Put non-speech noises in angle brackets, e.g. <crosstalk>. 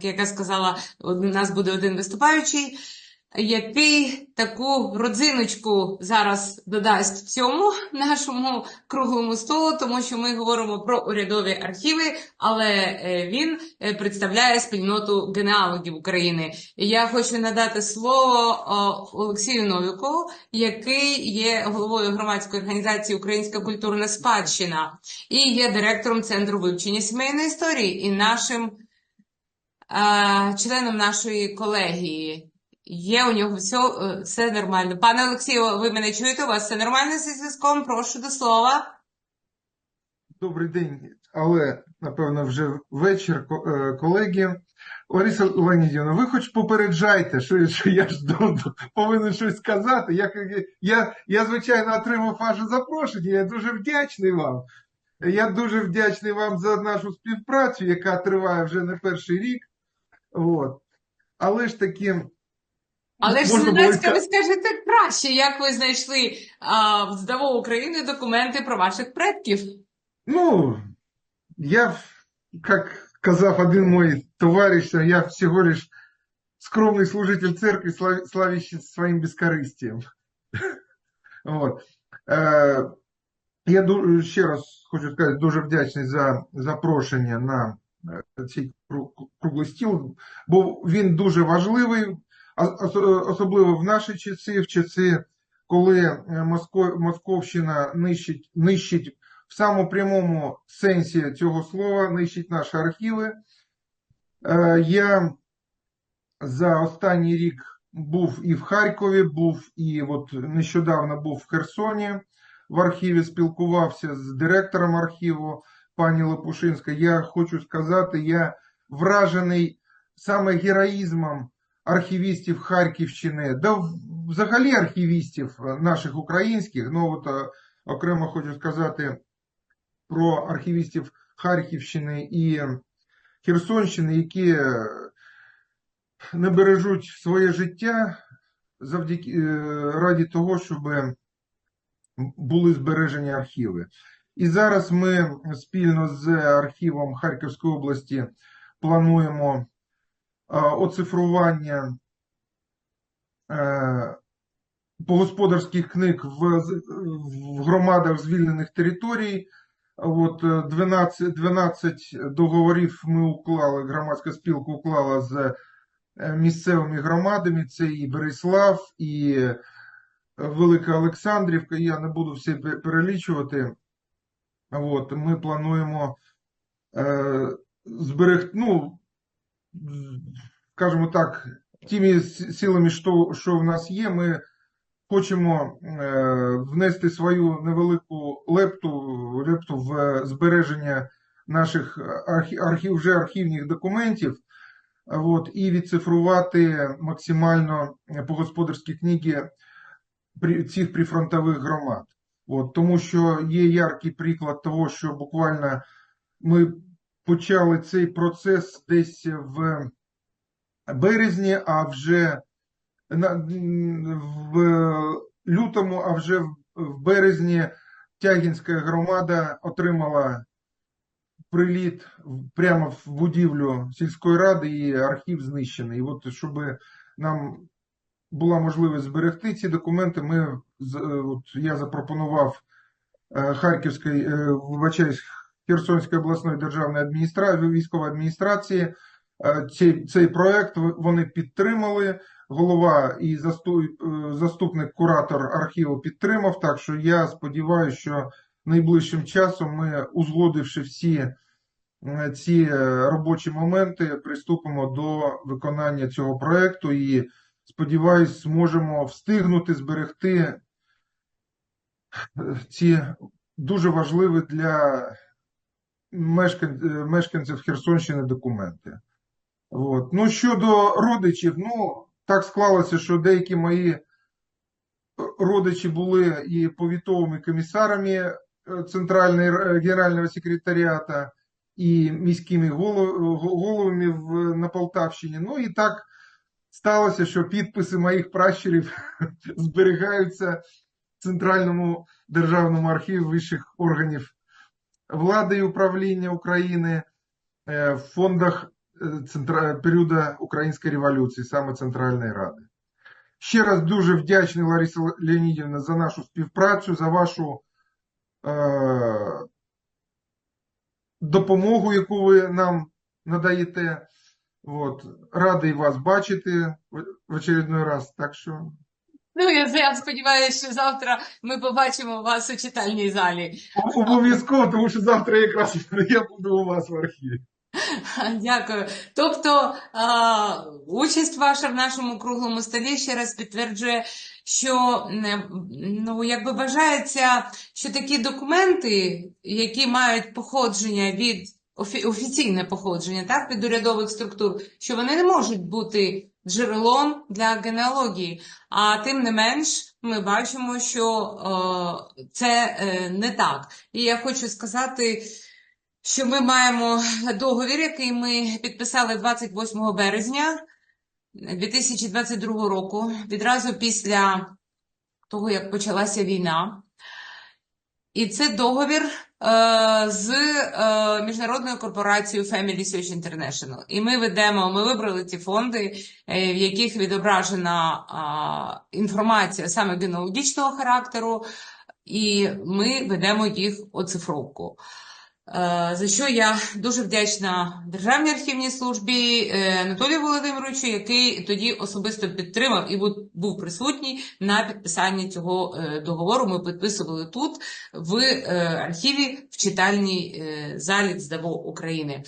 яка сказала, у нас буде один виступаючий, який таку родзиночку зараз додасть всьому нашому круглому столу, тому що ми говоримо про урядові архіви, але е, він е, представляє спільноту генеалогів України. Я хочу надати слово Олексію Новікову, який є головою громадської організації Українська культурна спадщина і є директором Центру вивчення сімейної історії і нашим членом нашої колегії. Є у нього все, все нормально. Пане Олексію, ви мене чуєте? У вас все нормально зі зв'язком? Прошу до слова. Добрий день, але напевно вже вечір, е, колеги. Лариса Леонідівна, ви хоч попереджайте, що, що я ж повинен щось сказати. Я, я, я, звичайно, отримав ваше запрошення, я дуже вдячний вам. Я дуже вдячний вам за нашу співпрацю, яка триває вже не перший рік. От. Але ж таки, Але ж й ви скажете краще, як ви знайшли а, в ЗДАВО України документи про ваших предків. Ну, я, как казав один мой товарищ, я всего лишь скромный служитель церкви, слав- славящий своим бескорыстием. Вот. <laughs> Е, Я ще раз хочу сказати, дуже вдячний за запрошення на цей круглий стіл, бо він дуже важливий, особливо в наші часи, в часи, коли е, Московщина нищить, нищить в самому прямому сенсі цього слова, нищить наші архіви. Е, Я за останній рік був і в Харкові, був і от нещодавно був в Херсоні в архіві, спілкувався з директором архіву пані Лопушинська. Я хочу сказати, я вражений саме героїзмом архівістів Харківщини, да взагалі архівістів наших українських. Ну от е, окремо хочу сказати про архівістів Харківщини і Херсонщини, які е, не бережуть своє життя завдяки е, раді того, щоб були збережені архіви. І зараз ми спільно з архівом Харківської області плануємо е, оцифрування е, погосподарських книг в, громадах звільнених територій. От е, 12, 12 договорів ми уклали, громадська спілка уклала з місцевими громадами. Це і Береслав, і Велика Олександрівка. Я не буду всі пе- перелічувати. От, ми плануємо е, зберегти, ну, скажімо так, тими силами, що, що в нас є, ми хочемо е, внести свою невелику лепту, лепту в збереження наших архів, вже архівних документів. От, і відцифрувати максимально погосподарські книги при, цих прифронтових громад. От, тому що є яркий приклад того, що буквально ми почали цей процес десь в березні, а вже в лютому, а вже в, березні Тягінська громада отримала приліт прямо в будівлю сільської ради і архів знищений. І от щоб нам була можливість зберегти ці документи, ми от я запропонував е, Харківської, е, вибачаюсь, Херсонської обласної державної адміністрації, військової адміністрації. Е, Цей, цей проект вони підтримали. Голова і засту- е, заступник куратор архіву підтримав. Так що я сподіваюся, що найближчим часом ми, узгодивши всі е, ці е, робочі моменти, приступимо до виконання цього проекту і сподіваюсь, зможемо встигнути зберегти е, ці дуже важливі для мешканців Херсонщини документи. От. Ну, щодо родичів, ну, так склалося, що деякі мої родичі були і повітовими комісарами е, Центрального е, Генерального секретаріата, і міськими головами на Полтавщині. Ну і так сталося, що підписи моїх пращурів <laughs> зберігаються Центральному державному архіві вищих органів влади і управління України, е, в фондах е, періоду Української революції, саме Центральної Ради. Ще раз дуже вдячний Ларисі Леонідівна за нашу співпрацю, за вашу е... допомогу, яку ви нам надаєте. От. Радий вас бачити в в очередной раз. Так що Ну, я, я сподіваюся, що завтра ми побачимо вас у читальній залі. обов'язково, тому що завтра якраз я буду у вас в архіві. <laughs> Дякую. Тобто а, участь ваша в нашому круглому столі ще раз підтверджує, що ну, якби вважається, що такі документи, які мають походження від офі- офіційне походження, так, від урядових структур, що вони не можуть бути джерелом для генеалогії. А тим не менш, ми бачимо, що е, це е, не так. І я хочу сказати, що ми маємо договір, який ми підписали 28 березня 2022 року, відразу після того, як почалася війна. І це договір е, з е, міжнародною корпорацією Family Search International. І ми ведемо, ми вибрали ті фонди, е, в яких відображена е, інформація саме генологічного характеру, і ми ведемо їх оцифровку. Е, За що я дуже вдячна Державній архівній службі е, Анатолію Володимировичу, який тоді особисто підтримав і був присутній на підписанні цього е, договору. Ми підписували тут, в архіві в читальній залі ЦДАВО України.